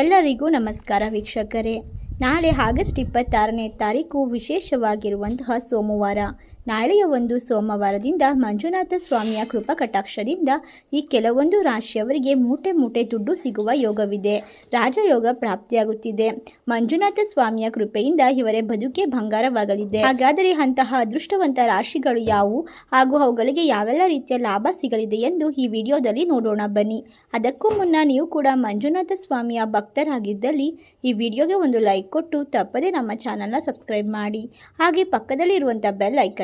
ಎಲ್ಲರಿಗೂ ನಮಸ್ಕಾರ ವೀಕ್ಷಕರೇ. ನಾಳೆ ಆಗಸ್ಟ್ ಇಪ್ಪತ್ತಾರನೇ ತಾರೀಕು ವಿಶೇಷವಾಗಿರುವಂತಹ ಸೋಮವಾರ. ನಾಳೆಯ ಒಂದು ಸೋಮವಾರದಿಂದ ಮಂಜುನಾಥ ಸ್ವಾಮಿಯ ಕೃಪಾ ಕಟಾಕ್ಷದಿಂದ ಈ ಕೆಲವೊಂದು ರಾಶಿಯವರಿಗೆ ಮೂಟೆ ಮೂಟೆ ದುಡ್ಡು ಸಿಗುವ ಯೋಗವಿದೆ. ರಾಜಯೋಗ ಪ್ರಾಪ್ತಿಯಾಗುತ್ತಿದೆ. ಮಂಜುನಾಥ ಸ್ವಾಮಿಯ ಕೃಪೆಯಿಂದ ಇವರೇ ಬದುಕೆ ಬಂಗಾರವಾಗಲಿದೆ. ಹಾಗಾದರೆ ಅಂತಹ ಅದೃಷ್ಟವಂತ ರಾಶಿಗಳು ಯಾವುವು? ಹಾಗೂ ಅವುಗಳಿಗೆ ಯಾವೆಲ್ಲ ರೀತಿಯ ಲಾಭ ಸಿಗಲಿದೆ ಎಂದು ಈ ವಿಡಿಯೋದಲ್ಲಿ ನೋಡೋಣ ಬನ್ನಿ. ಅದಕ್ಕೂ ಮುನ್ನ ನೀವು ಕೂಡ ಮಂಜುನಾಥ ಸ್ವಾಮಿಯ ಭಕ್ತರಾಗಿದ್ದಲ್ಲಿ ಈ ವಿಡಿಯೋಗೆ ಒಂದು ಲೈಕ್ ಕೊಟ್ಟು ತಪ್ಪದೇ ನಮ್ಮ ಚಾನಲ್ನ ಸಬ್ಸ್ಕ್ರೈಬ್ ಮಾಡಿ. ಹಾಗೆ ಪಕ್ಕದಲ್ಲಿ ಇರುವಂಥ ಬೆಲ್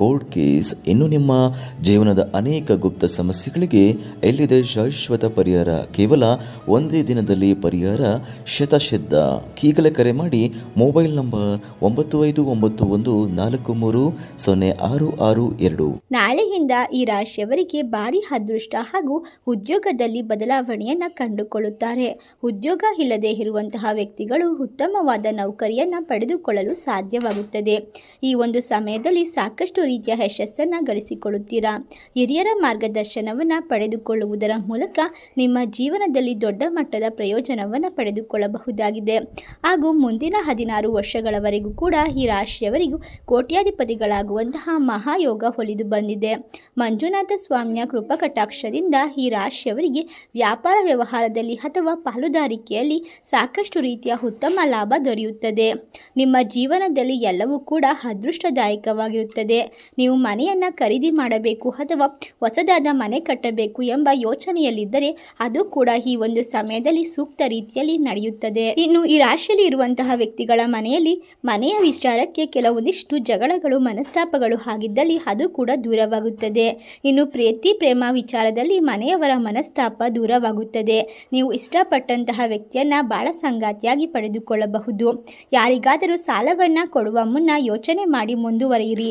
ಕೋರ್ಟ್ ಕೇಸ್, ಇನ್ನು ನಿಮ್ಮ ಜೀವನದ ಅನೇಕ ಗುಪ್ತ ಸಮಸ್ಯೆಗಳಿಗೆ ಎಲ್ಲಿದೆ ಶಾಶ್ವತ ಪರಿಹಾರ? ಕೇವಲ ಒಂದೇ ದಿನದಲ್ಲಿ ಪರಿಹಾರ? ಶತಸಿದ್ಧ ಈಗಲೇ ಕರೆ ಮಾಡಿ ಮೊಬೈಲ್ ನಂಬರ್ ಒಂಬತ್ತು ಐದು ಒಂಬತ್ತು ಒಂದು ನಾಲ್ಕು ಮೂರು ಸೊನ್ನೆ ಆರು ಆರು ಎರಡು. ನಾಳೆಯಿಂದ ಈ ರಾಶಿಯವರಿಗೆ ಭಾರಿ ಅದೃಷ್ಟ ಹಾಗೂ ಉದ್ಯೋಗದಲ್ಲಿ ಬದಲಾವಣೆಯನ್ನು ಕಂಡುಕೊಳ್ಳುತ್ತಾರೆ. ಉದ್ಯೋಗ ಇಲ್ಲದೆ ಇರುವಂತಹ ವ್ಯಕ್ತಿಗಳು ಉತ್ತಮವಾದ ನೌಕರಿಯನ್ನು ಪಡೆದುಕೊಳ್ಳಲು ಸಾಧ್ಯವಾಗುತ್ತದೆ. ಈ ಒಂದು ಸಮಯದಲ್ಲಿ ಸಾಕಷ್ಟು ರೀತಿಯ ಯಶಸ್ಸನ್ನು ಗಳಿಸಿಕೊಳ್ಳುತ್ತೀರಾ? ಹಿರಿಯರ ಮಾರ್ಗದರ್ಶನವನ್ನು ಪಡೆದುಕೊಳ್ಳುವುದರ ಮೂಲಕ ನಿಮ್ಮ ಜೀವನದಲ್ಲಿ ದೊಡ್ಡ ಮಟ್ಟದ ಪ್ರಯೋಜನವನ್ನು ಪಡೆದುಕೊಳ್ಳಬಹುದಾಗಿದೆ. ಹಾಗೂ ಮುಂದಿನ ಹದಿನಾರು ವರ್ಷಗಳವರೆಗೂ ಕೂಡ ಈ ರಾಶಿಯವರಿಗೂ ಕೋಟ್ಯಾಧಿಪತಿಗಳಾಗುವಂತಹ ಮಹಾಯೋಗ ಹೊಲಿದು ಬಂದಿದೆ. ಮಂಜುನಾಥ ಸ್ವಾಮಿಯ ಕೃಪಕಟಾಕ್ಷದಿಂದ ಈ ರಾಶಿಯವರಿಗೆ ವ್ಯಾಪಾರ ವ್ಯವಹಾರದಲ್ಲಿ ಅಥವಾ ಪಾಲುದಾರಿಕೆಯಲ್ಲಿ ಸಾಕಷ್ಟು ರೀತಿಯ ಉತ್ತಮ ಲಾಭ ದೊರೆಯುತ್ತದೆ. ನಿಮ್ಮ ಜೀವನದಲ್ಲಿ ಎಲ್ಲವೂ ಕೂಡ ಅದೃಷ್ಟದಾಯಕವಾಗಿರುತ್ತದೆ. ನೀವು ಮನೆಯನ್ನು ಖರೀದಿ ಮಾಡಬೇಕು ಅಥವಾ ಹೊಸದಾದ ಮನೆ ಕಟ್ಟಬೇಕು ಎಂಬ ಯೋಚನೆಯಲ್ಲಿದ್ದರೆ ಅದು ಕೂಡ ಈ ಒಂದು ಸಮಯದಲ್ಲಿ ಸೂಕ್ತ ರೀತಿಯಲ್ಲಿ ನಡೆಯುತ್ತದೆ. ಇನ್ನು ಈ ರಾಶಿಯಲ್ಲಿ ಇರುವಂತಹ ವ್ಯಕ್ತಿಗಳ ಮನೆಯಲ್ಲಿ ಮನೆಯ ವಿಚಾರಕ್ಕೆ ಕೆಲವೊಂದಿಷ್ಟು ಜಗಳಗಳು, ಮನಸ್ತಾಪಗಳು ಆಗಿದ್ದಲ್ಲಿ ಅದು ಕೂಡ ದೂರವಾಗುತ್ತದೆ. ಇನ್ನು ಪ್ರೀತಿ, ಪ್ರೇಮ ವಿಚಾರದಲ್ಲಿ ಮನೆಯವರ ಮನಸ್ತಾಪ ದೂರವಾಗುತ್ತದೆ. ನೀವು ಇಷ್ಟಪಟ್ಟಂತಹ ವ್ಯಕ್ತಿಯನ್ನ ಬಾಳ ಸಂಗಾತಿಯಾಗಿ ಪಡೆದುಕೊಳ್ಳಬಹುದು. ಯಾರಿಗಾದರೂ ಸಾಲವನ್ನ ಕೊಡುವ ಮುನ್ನ ಯೋಚನೆ ಮಾಡಿ ಮುಂದುವರಿಯಿರಿ.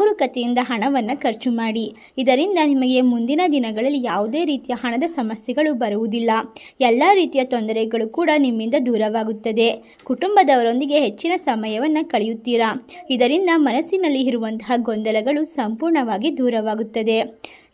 ಜಾಗರೂಕತೆಯಿಂದ ಹಣವನ್ನು ಖರ್ಚು ಮಾಡಿ. ಇದರಿಂದ ನಿಮಗೆ ಮುಂದಿನ ದಿನಗಳಲ್ಲಿ ಯಾವುದೇ ರೀತಿಯ ಹಣದ ಸಮಸ್ಯೆಗಳು ಬರುವುದಿಲ್ಲ. ಎಲ್ಲ ರೀತಿಯ ತೊಂದರೆಗಳು ಕೂಡ ನಿಮ್ಮಿಂದ ದೂರವಾಗುತ್ತದೆ. ಕುಟುಂಬದವರೊಂದಿಗೆ ಹೆಚ್ಚಿನ ಸಮಯವನ್ನು ಕಳೆಯುತ್ತೀರಾ? ಇದರಿಂದ ಮನಸ್ಸಿನಲ್ಲಿ ಇರುವಂತಹ ಗೊಂದಲಗಳು ಸಂಪೂರ್ಣವಾಗಿ ದೂರವಾಗುತ್ತದೆ.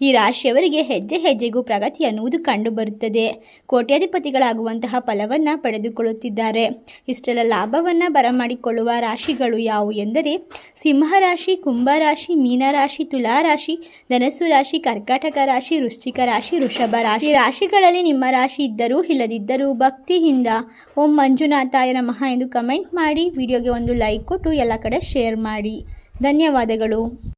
ಈ ರಾಶಿಯವರಿಗೆ ಹೆಜ್ಜೆ ಹೆಜ್ಜೆಗೂ ಪ್ರಗತಿ ಅನ್ನುವುದು ಕಂಡುಬರುತ್ತದೆ. ಕೋಟ್ಯಾಧಿಪತಿಗಳಾಗುವಂತಹ ಫಲವನ್ನು ಪಡೆದುಕೊಳ್ಳುತ್ತಿದ್ದಾರೆ. ಇಷ್ಟೆಲ್ಲ ಲಾಭವನ್ನು ಬರಮಾಡಿಕೊಳ್ಳುವ ರಾಶಿಗಳು ಯಾವುವು ಎಂದರೆ ಸಿಂಹರಾಶಿ ಕುಂಭರಾಶಿ ಮೀನರಾಶಿ ತುಲಾರಾಶಿ ಧನಸ್ಸು ರಾಶಿ, ಕರ್ಕಾಟಕ ರಾಶಿ, ವೃಶ್ಚಿಕ ರಾಶಿ, ವೃಷಭ ರಾಶಿ. ರಾಶಿಗಳಲ್ಲಿ ನಿಮ್ಮ ರಾಶಿ ಇದ್ದರೂ ಇಲ್ಲದಿದ್ದರೂ ಭಕ್ತಿಯಿಂದ ಓಂ ಮಂಜುನಾಥಾಯ ನಮಃ ಎಂದು ಕಮೆಂಟ್ ಮಾಡಿ, ವಿಡಿಯೋಗೆ ಒಂದು ಲೈಕ್ ಕೊಟ್ಟು ಎಲ್ಲ ಕಡೆ ಶೇರ್ ಮಾಡಿ. ಧನ್ಯವಾದಗಳು.